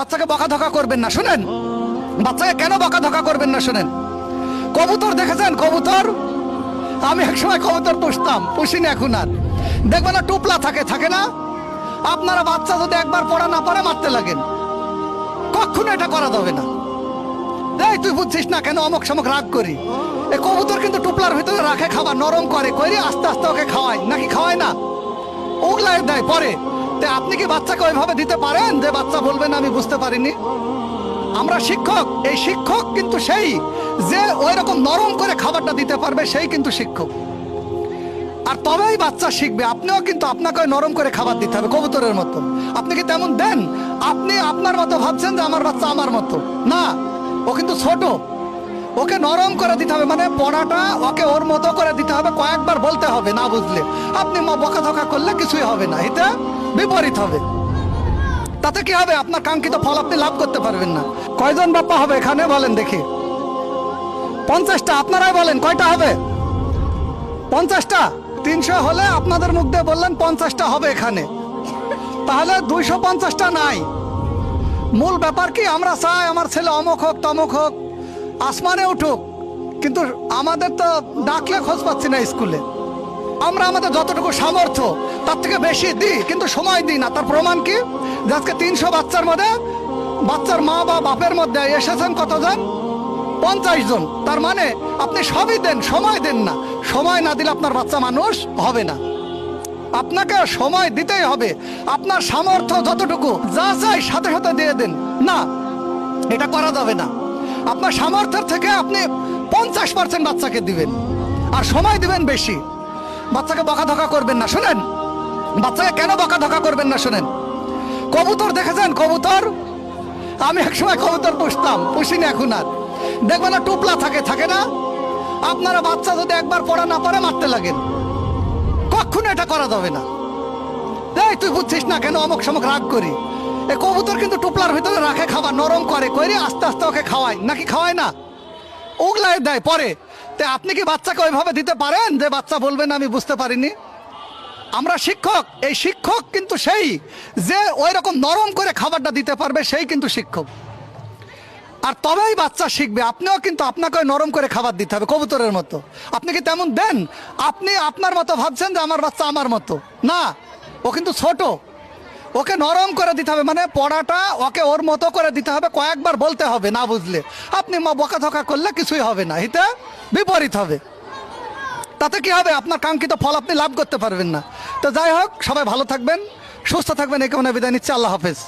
বাচ্চাকে বকাধকা করবেন না, শুনেন? বাচ্চাকে কেন বকাধকা করবেন না, শুনেন? কবুতর দেখেছেন? কবুতর? আমি একসময় কবুতর পুষতাম, পুষিনি এখন আর। দেখবেন না, টুপলা থাকে থাকে না? আপনারা বাচ্চা যদি একবার পড়া না পারে মারতে লাগেন। কখনো এটা করা যাবে না। এই, তুই বুঝছিস না কেন অমক সমক রাগ করি? এ কবুতর কিন্তু টুপলার ভিতরে রাখে, খাবার নরম করে করে আস্তে আস্তে ওকে খাওয়ায় নাকি খাওয়ায় না? ওগুলাই দেয়, পরে। তে আপনি কি বাচ্চাকে ওইভাবে দিতে পারেন? যে বাচ্চা বলবেন আমি বুঝতে পারিনি। আমরা শিক্ষক, এই শিক্ষক কিন্তু সেই যে ওই রকম নরম করে খাবারটা দিতে পারবে, সেই কিন্তু শিক্ষক। আর তবেই বাচ্চা শিখবে। আপনিও কিন্তু আপনাকে নরম করে খাবার দিতে হবে, কবুতরের মতো। আপনি কি তেমন দেন? আপনি আপনার মতো ভাবছেন যে আমার বাচ্চা আমার মতো? না, ও কিন্তু ছোট। ওকে নরম করে দিতে হবে মানে পড়াটা ওকে ওর মতো করে দিতে হবে, কয়েকবার বলতে হবে না বুঝলে। আপনি বকা ধকা করলে কিছুই হবে না, এটা বিপরীত হবে। তাতে কি হবে? আপনার কাঙ্ক্ষিত ফল আপনি লাভ করতে পারবেন না। কয়জন বাপ্পা হবে এখানে? বলেন দেখি। পঞ্চাশটা, আপনারাই বলেন, কয়টা হবে? পঞ্চাশটা? তিনশো হলে আপনাদের মুখ দিয়ে বললেন পঞ্চাশটা হবে এখানে। তাহলে দুইশো পঞ্চাশটা নাই। মূল ব্যাপার কি? আমরা চাই আমার ছেলে অমুক হোক, তমুক হোক আসমানে উঠুক, কিন্তু আমাদের তো ডাকলে খোঁজ পাচ্ছি না স্কুলে। আমরা আমাদের যতটুকু সামর্থ্য, তার থেকে বেশি দিই, কিন্তু সময় দিই না। তার প্রমাণ কি? আজকে তিনশো বাচ্চার মধ্যে, বাচ্চার মা বা বাপের মধ্যে এসেছেন কতজন? পঞ্চাশ জন। তার মানে আপনি সবই দেন, সময় দেন না। সময় না দিলে আপনার বাচ্চা মানুষ হবে না। আপনাকে সময় দিতেই হবে। আপনার সামর্থ্য যতটুকু, যা চাই সাথে সাথে দিয়ে দেন। না, এটা করা যাবে না। আপনার সামর্থ্যের থেকে আপনি পঞ্চাশ পার্সেন্ট বাচ্চাকে দিবেন। আর সময় দিবেন বেশি। বাচ্চাকে বকাধকা করবেন না, শোনেন? বাচ্চাকে কেন বকাধকা করবেন না, শোনেন? কবুতর দেখেছেন? কবুতর? আমি একসময় কবুতর পুষতাম, পুষিনি এখন আর। দেখবেন না, টুপলা থাকে থাকে না? আপনারা বাচ্চা যদি একবার পড়া না পারে, মারতে লাগেন। কখনো এটা করা যাবে না। তুই বুঝছিস না কেন অমক সমক রাগ করি? এ কবুতর কিন্তু টুপলার ভিতরে রাখে খাবার, নরম করে করে আস্তে আস্তে ওকে খাওয়ায় নাকি খাওয়ায় না? ওগুলাই দেয় পরে। তে আপনি কি বাচ্চাকে ওইভাবে দিতে পারেন? যে বাচ্চা বলবেন আমি বুঝতে পারিনি। আমরা শিক্ষক, এই শিক্ষক কিন্তু সেই, যে ওই রকম নরম করে খাবারটা দিতে পারবে, সেই কিন্তু শিক্ষক। আর তবেই বাচ্চা শিখবে। আপনিও কিন্তু আপনাকে নরম করে খাবার দিতে হবে কবুতরের মতো। আপনি কি তেমন দেন? আপনি আপনার মতো ভাবছেন যে আমার বাচ্চা আমার মতো? না, ও কিন্তু ছোট। ওকে নরম করে দিতে হবে মানে পড়াটা ওকে ওর মতো করে দিতে হবে, কয়েকবার বলতে হবে না বুঝলে। আপনি মা বকা ধকা করলে কিছুই হবে না এটা বিপরীত হবে। তাতে কি হবে? আপনার কাঙ্ক্ষিত ফল আপনি লাভ করতে পারবেন না। তো যাই হোক, সবাই ভালো থাকবেন, সুস্থ থাকবেন, এই কেমন বিদায় নিচ্ছে, আল্লাহ হাফেজ।